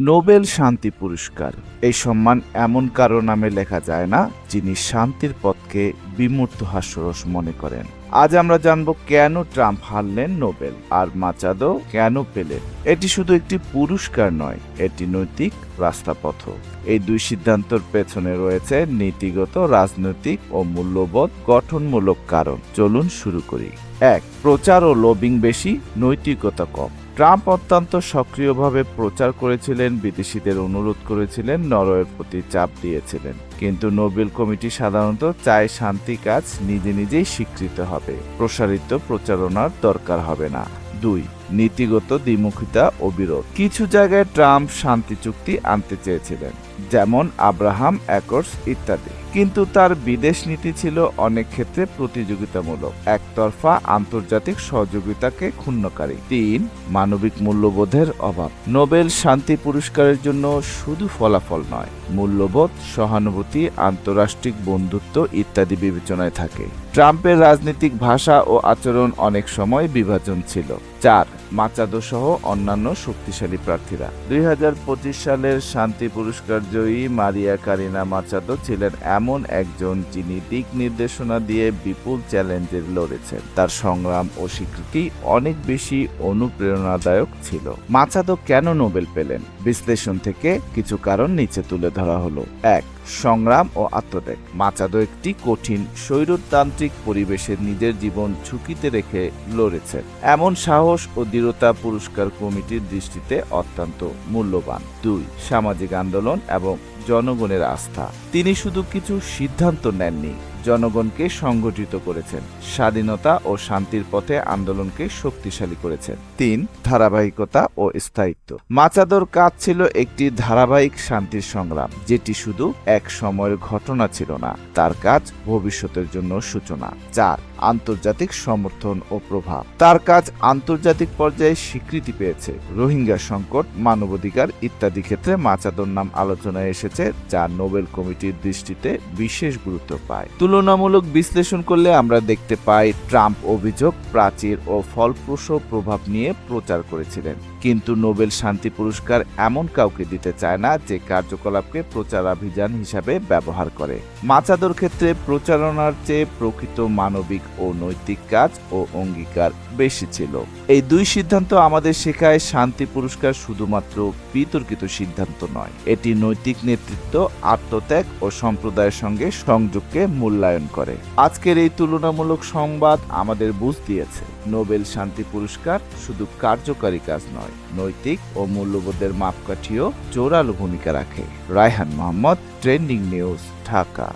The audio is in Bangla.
নোবেল শান্তি পুরস্কার। এই সম্মান এমন কারও নামে লেখা যায় না, যিনি শান্তির পথকে বিমূর্ত হাস্যরস মনে করেন। আজ আমরা জানব কেন ট্রাম্প হারলেন নোবেল, আর মাচাদো কেন পেলেন। এটি শুধু একটি পুরস্কার নয়, এটি নৈতিক রাস্তাপথ এই দুই সিদ্ধান্তর পেছনে রয়েছে নীতিগত, রাজনৈতিক ও মূল্যবোধ গঠনমূলক কারণ। চলুন শুরু করি। এক, প্রচার ও লবিং বেশি, নৈতিকতা কম। ট্রাম্প অত্যন্ত সক্রিয়ভাবে প্রচার করেছিলেন, বিদেশিদের অনুরোধ করেছিলেন, নরওয়ের প্রতি চাপ দিয়েছিলেন। কিন্তু নোবেল কমিটি সাধারণত চায় শান্তি কাজ নিজে নিজেই স্বীকৃত হবে। প্রসারিত প্রচারণার দরকার হবে না। দুই নীতিগত দ্বিমুখিতা ও বিরোধ। কিছু জায়গায় ট্রাম্প শান্তি চুক্তি আনতে চেয়েছিলেন, যেমন আব্রাহাম অ্যাকর্স ইত্যাদি। কিন্তু তার বিদেশ নীতি ছিল অনেক ক্ষেত্রে প্রতিযোগিতামূলক। একতরফা আন্তর্জাতিক সহযোগিতাকে ক্ষুণ্ণকারী। তিন, মানবিক মূল্যবোধের অভাব। নোবেল শান্তি পুরস্কারের জন্য শুধু ফলাফল নয়, মূল্যবোধ, সহানুভূতি আন্তরাষ্ট্রিক বন্ধুত্ব ইত্যাদি বিবেচনায় থাকে। ট্রাম্পের রাজনৈতিক ভাষা ও আচরণ অনেক সময় বিভাজন ছিল। চার মাচাদো সহ অন্যান্য শক্তিশালী প্রার্থীরা। দুই হাজার পঁচিশ সালের শান্তি পুরস্কার জয়ী মারিয়া কারিনা মাচাদো ছিলেন এমন একজন যিনি দিক নির্দেশনা দিয়ে বিপুল চ্যালেঞ্জের লড়েছেন। তার সংগ্রাম ও স্বীকৃতি অনেক বেশি অনুপ্রেরণাদায়ক ছিল। মাচাদো কেন নোবেল পেলেন? বিশ্লেষণ থেকে কিছু কারণ নিচে তুলে ধরা হলো। এক, সংগ্রাম ও আত্মত্যাগ। মাচাদো একটি কঠিন স্বৈরতান্ত্রিক পরিবেশে নিজের জীবন ঝুঁকিতে রেখে লড়েছেন। এমন সাহস ও দৃঢ়তা পুরস্কার কমিটির দৃষ্টিতে অত্যন্ত মূল্যবান। দুই, সামাজিক আন্দোলন এবং জনগণের আস্থা। তিনি শুধু কিছু সিদ্ধান্ত নেননি জনগণকে সংগঠিত করেছেন, স্বাধীনতা ও শান্তির পথে আন্দোলনকে শক্তিশালী করেছেন। তিন, ধারাবাহিকতা ও স্থায়িত্ব। মাচাদোর কাজ ছিল একটি ধারাবাহিক শান্তির সংগ্রাম, যেটি শুধু এক সময়ের ঘটনা ছিল না, তার কাজ ভবিষ্যতের জন্য সূচনা। চার, আন্তর্জাতিক সমর্থন ও প্রভাব। তার কাজ আন্তর্জাতিক পর্যায়ে স্বীকৃতি পেয়েছে। রোহিঙ্গা সংকট, মানবাধিকার ইত্যাদি ক্ষেত্রে মাচাদোর নাম আলোচনায় এসেছে, যা নোবেল কমিটির দৃষ্টিতে বিশেষ গুরুত্ব পায়। তুলনামূলক বিশ্লেষণ করলে আমরা দেখতে পাই, ট্রাম্প অভিযোগ প্রাচীর ও ফলপ্রসূ প্রভাব নিয়ে প্রচার করেছিলেন। কিন্তু নোবেল শান্তি পুরস্কার এমন কাউকে দিতে চায় না যে কার্যকলাপকে প্রচারাভিযান হিসাবে ব্যবহার করে। মাচাদোর ক্ষেত্রে প্রচারণার চেয়ে প্রকৃত মানবিক ও নৈতিক কাজ ও অঙ্গীকার বেশি ছিল। এই দুই সিদ্ধান্ত আমাদের শেখায় শান্তি পুরস্কার শুধুমাত্র বিতর্কিত সিদ্ধান্ত নয়। এটি নৈতিক নেতৃত্ব, আত্মত্যাগ ও সম্প্রদায়ের সঙ্গে সংযোগকে মূল্যায়ন করে। আজকের এই তুলনামূলক সংবাদ আমাদের বুঝ দিয়েছে। নোবেল শান্তি পুরস্কার শুধু কার্যকারী কাজ নয়, নৈতিক ও মূল্যবোধের মাপকাঠিও জোরালো ভূমিকা রাখে। Raihan Mohammad, trending news, Dhaka.